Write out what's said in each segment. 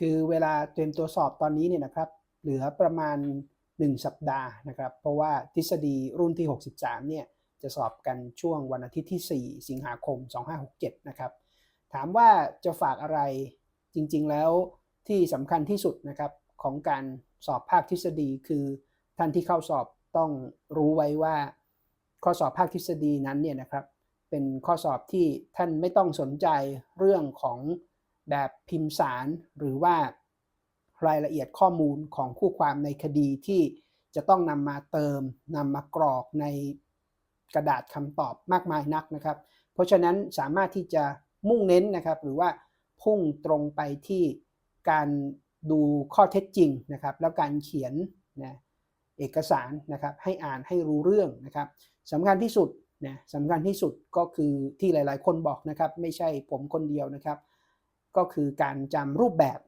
คือเวลาเตรียมตัวสอบตอนนี้เนี่ยนะครับ เหลือประมาณ 1 สัปดาห์นะครับ เพราะว่าทฤษฎีรุ่นที่ 63 เนี่ยจะสอบกันช่วงวันอาทิตย์ที่ 4 สิงหาคม 2567 นะครับ ถามว่าจะฝากอะไรจริงๆแล้วที่สำคัญที่สุดนะครับของการสอบภาคทฤษฎีคือท่านที่เข้าสอบต้องรู้ไว้ว่า ข้อสอบภาคทฤษฎีนั้นเนี่ยนะครับเป็นข้อสอบที่ท่านไม่ต้องสนใจเรื่องของ แบบพิมพ์สารหรือว่ารายละเอียดข้อมูลของคู่ความในคดีที่จะต้องนำมาเติมนำมากรอกในกระดาษคำตอบมากมายนักนะครับ เพราะฉะนั้นสามารถที่จะมุ่งเน้นนะครับ หรือว่าพุ่งตรงไปที่การดูข้อเท็จจริงนะครับ แล้วการเขียนนะเอกสารนะครับ ให้อ่านให้รู้เรื่องนะครับสำคัญที่สุดนะสำคัญที่สุดก็คือที่หลาย ๆ คนบอกนะครับ ไม่ใช่ผมคนเดียวนะครับ ก็คือการจำรูปแบบ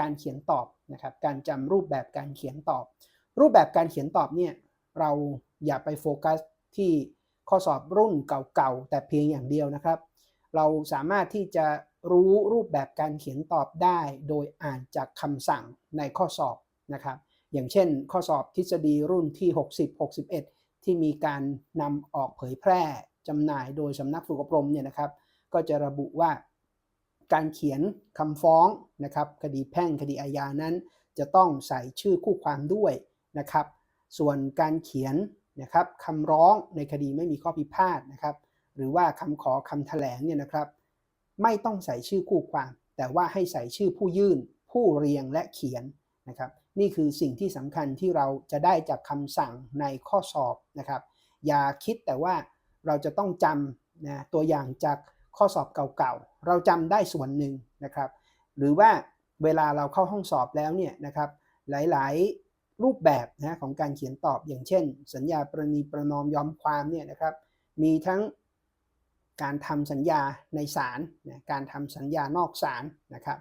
การเขียนตอบนะครับ การจำรูปแบบการเขียนตอบ รูปแบบการเขียนตอบเนี่ยเราอย่าไปโฟกัสที่ข้อสอบรุ่นเก่าๆแต่เพียงอย่างเดียวนะครับ เราสามารถที่จะรู้รูปแบบการเขียนตอบได้ โดยอ่านจากคำสั่งในข้อสอบนะครับ อย่างเช่น ข้อสอบทฤษฎีรุ่นที่ 60 61 ที่มีการนำออกเผยแพร่จำหน่ายโดยสำนักฝึกอบรมเนี่ยนะครับ ก็จะระบุว่า การเขียนคำฟ้องนะครับคดีแพ่งคดีอาญานั้น จะต้องใส่ชื่อคู่ความด้วยนะครับ ส่วนการเขียนนะครับคำร้องในคดีไม่มีข้อพิพาทนะครับ หรือว่าคำขอคำแถลงเนี่ยนะครับ ไม่ต้องใส่ชื่อคู่ความ แต่ว่าให้ใส่ชื่อผู้ยื่น ผู้เรียงและเขียนนะครับ นี่คือสิ่งที่สำคัญที่เราจะได้จากคำสั่งในข้อสอบนะครับ อย่าคิดแต่ว่าเราจะต้องจำนะตัวอย่างจาก ข้อสอบเก่าๆ เราจำได้ส่วนหนึ่งนะครับ หรือว่าเวลาเราเข้าห้องสอบแล้วเนี่ยนะครับ หลายๆรูปแบบนะของการเขียนตอบอย่างเช่น สัญญาประนีประนอมยอมความเนี่ยนะครับ มีทั้งการทำสัญญาในศาลนะการทำสัญญานอกศาลนะครับ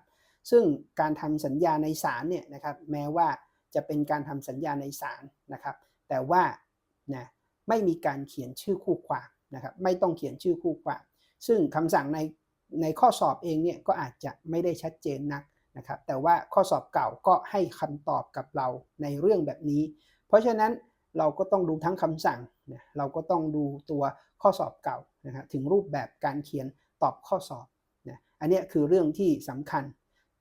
ซึ่งการทำสัญญาในศาลเนี่ยนะครับ แม้ว่าจะเป็นการทำสัญญาในศาลนะครับ แต่ว่านะไม่มีการเขียนชื่อคู่ความนะครับ ไม่ต้องเขียนชื่อคู่ความ ซึ่งคำสั่งในในข้อสอบเองเนี่ยก็อาจจะไม่ได้ชัดเจนนักนะครับแต่ว่าข้อสอบเก่าก็ให้คำตอบกับเราในเรื่องแบบนี้ เพราะฉะนั้นเราก็ต้องดูทั้งคำสั่งนะเราก็ต้องดูตัวข้อสอบเก่านะครับถึงรูปแบบการเขียนตอบข้อสอบนะอันนี้คือเรื่องที่สำคัญ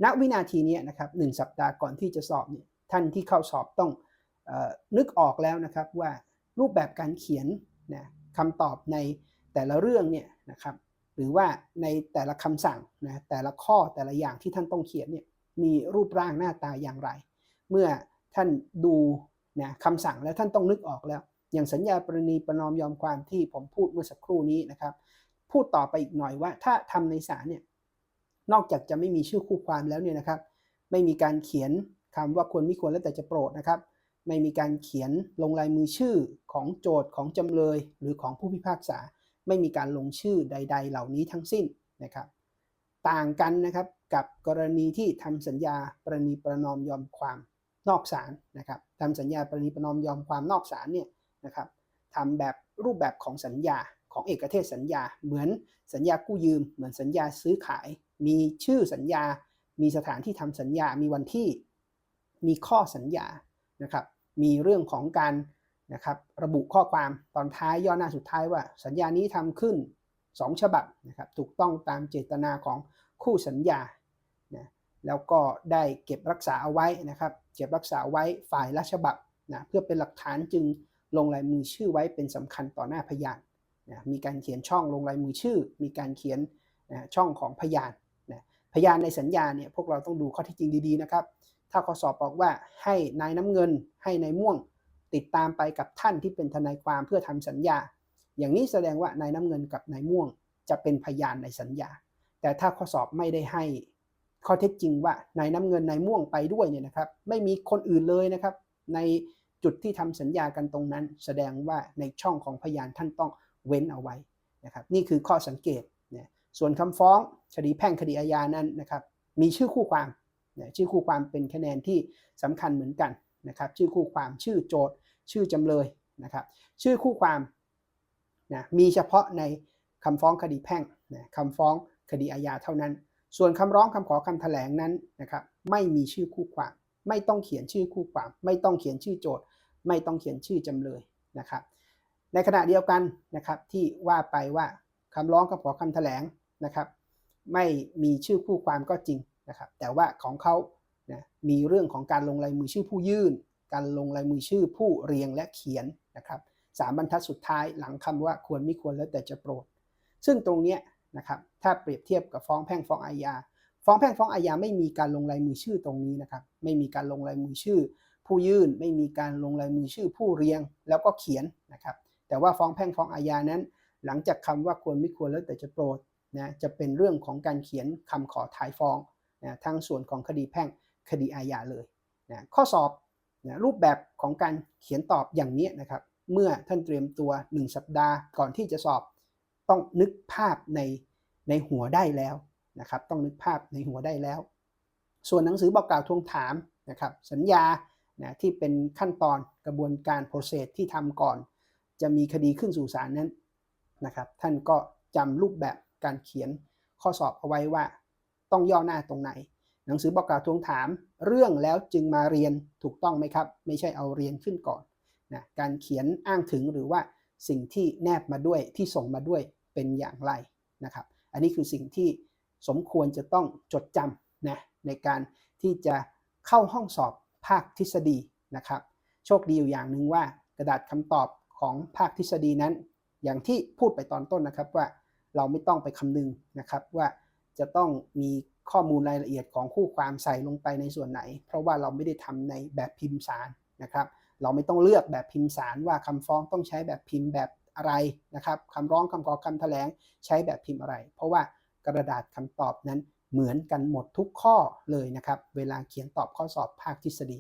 ณวินาทีนี้นะครับหสัปดาห์ก่อนที่จะสอบเนี่ยท่านที่เข้าสอบต้องออนึกออกแล้วนะครับว่ารูปแบบการเขียนนะคำตอบในแต่ละเรื่องเนี่ยนะครับ หรือว่าในแต่ละคำสั่งนะแต่ละข้อแต่ละอย่างที่ท่านต้องเขียนเนี่ยมีรูปร่างหน้าตาอย่างไร เมื่อท่านดูนะคำสั่งแล้วท่านต้องนึกออกแล้ว อย่างสัญญาปรณีประนอมยอมความที่ผมพูดเมื่อสักครู่นี้นะครับ พูดต่อไปอีกหน่อยว่า ถ้าทำในศาลเนี่ยนอกจากจะไม่มีชื่อคู่ความแล้วเนี่ยนะครับ ไม่มีการเขียนคำว่าควรไม่ควรแล้วแต่จะโปรดนะครับ ไม่มีการเขียนลงลายมือชื่อของโจทย์ของจำเลยหรือของผู้พิพากษา ไม่มีการลงชื่อใด ๆ เหล่านี้ทั้งสิ้นนะครับ ต่างกันนะครับกับกรณีที่ทำสัญญาประนีประนอมยอมความนอกศาลนะครับทำสัญญาประนีประนอมยอมความนอกศาลเนี่ยนะครับทำแบบรูปแบบของสัญญาของเอกเทศสัญญา เหมือนสัญญากู้ยืม เหมือนสัญญาซื้อขาย มีชื่อสัญญา มีสถานที่ทำสัญญา มีวันที่ มีข้อสัญญานะครับ มีเรื่องของการ นะครับระบุข้อความตอนท้ายย่อหน้าสุดท้ายว่า สัญญานี้ทำขึ้น 2 ฉบับนะครับถูกต้องตามเจตนาของคู่สัญญานะแล้วก็ได้เก็บรักษาเอาไว้นะครับเก็บรักษาไว้ฝ่ายละฉบับนะเพื่อเป็นหลักฐานจึงลงลายมือชื่อไว้เป็นสำคัญต่อหน้าพยานนะมีการเขียนช่องลงลายมือชื่อ มีการเขียนนะช่องของพยานนะพยานในสัญญาเนี่ยพวกเราต้องดูข้อท็จจริงดีๆนะครับ ถ้าข้อสอบบอกว่าให้นายน้ำเงินให้นายม่วง ติดตามไปกับท่านที่เป็นทนายความเพื่อทำสัญญา อย่างนี้แสดงว่านายน้ำเงินกับนายม่วง จะเป็นพยานในสัญญา แต่ถ้าข้อสอบไม่ได้ให้ข้อเท็จจริงว่านายน้ำเงินนายม่วงไปด้วยเนี่ยนะครับ ไม่มีคนอื่นเลยนะครับ ในจุดที่ทำสัญญากันตรงนั้น แสดงว่าในช่องของพยานท่านต้องเว้นเอาไว้นะครับ นี่คือข้อสังเกตเนี่ยส่วนคำฟ้องคดีแพ่งคดีอาญานั้นนะครับ มีชื่อคู่ความนะชื่อคู่ความเป็นคะแนนที่สำคัญเหมือนกัน นะครับชื่อคู่ความชื่อโจทย์ ชื่อจำเลยนะครับชื่อคู่ความนะมีเฉพาะในคำฟ้องคดีแพ่งนะคำฟ้องคดีอาญาเท่านั้น ส่วนคำร้องคำขอคำแถลงนั้นนะครับไม่มีชื่อคู่ความ ไม่ต้องเขียนชื่อคู่ความ ไม่ต้องเขียนชื่อโจทย์ ไม่ต้องเขียนชื่อจำเลยนะครับในขณะเดียวกันนะครับที่ว่าไปว่าคำร้องคำขอคำแถลงนะครับไม่มีชื่อคู่ความก็จริงนะครับแต่ว่าของเขา นะมีเรื่องของการลงลายมือชื่อผู้ยื่น การลงลายมือชื่อผู้เรียงและเขียนนะครับสามบรรทัดสุดท้ายหลังคำว่าควรไม่ควรแล้วแต่จะโปรด ซึ่งตรงเนี้ยนะครับถ้าเปรียบเทียบกับฟ้องแพ่งฟ้องอาญาฟ้องแพ่งฟ้องอาญาไม่มีการลงลายมือชื่อตรงนี้นะครับไม่มีการลงลายมือชื่อ ผู้ยื่นไม่มีการลงลายมือชื่อผู้เรียงแล้วก็เขียนนะครับแต่ว่าฟ้องแพ่งฟ้องอาญานั้น หลังจากคำว่าควรไม่ควรแล้วแต่จะโปรดนะจะเป็นเรื่องของการเขียนคำขอถ่ายฟ้องนะทั้งส่วนของคดีแพ่ง คดีอาญาเลยนะข้อสอบนะรูปแบบของการเขียนตอบอย่างนี้นะครับ เมื่อท่านเตรียมตัว 1 สัปดาห์ก่อนที่จะสอบ ต้องนึกภาพในในหัวได้แล้วนะครับ ต้องนึกภาพในหัวได้แล้ว ส่วนหนังสือบอกกล่าวทวงถามนะครับ สัญญานะที่เป็นขั้นตอนกระบวนการโปรเซสที่ทำก่อน จะมีคดีขึ้นสู่ศาลนั้นนะครับ ท่านก็จำรูปแบบการเขียนข้อสอบเอาไว้ว่า ต้องย่อหน้าตรงไหน หนังสือบอกกล่าวทวงถามเรื่องแล้วจึงมาเรียนถูกต้องไหมครับ ไม่ใช่เอาเรียนขึ้นก่อนนะการเขียนอ้างถึงหรือว่าสิ่งที่แนบมาด้วยที่ส่งมาด้วยเป็นอย่างไรนะครับ อันนี้คือสิ่งที่สมควรจะต้องจดจำนะในการที่จะเข้าห้องสอบภาคทฤษฎีนะครับ โชคดีอยู่อย่างหนึ่งว่ากระดาษคำตอบของภาคทฤษฎีนั้น อย่างที่พูดไปตอนต้นนะครับว่าเราไม่ต้องไปคำนึงนะครับว่าจะต้องมี ข้อมูลรายละเอียดของคู่ความใส่ลงไปในส่วนไหน เพราะว่าเราไม่ได้ทำในแบบพิมพ์สารนะครับ เราไม่ต้องเลือกแบบพิมพ์สารว่าคำฟ้องต้องใช้แบบพิมพ์แบบอะไรนะครับคำร้องคำขอคำแถลงใช้แบบพิมพ์อะไร เพราะว่ากระดาษคำตอบนั้นเหมือนกันหมดทุกข้อเลยนะครับ เวลาเขียนตอบข้อสอบภาคทฤษฎี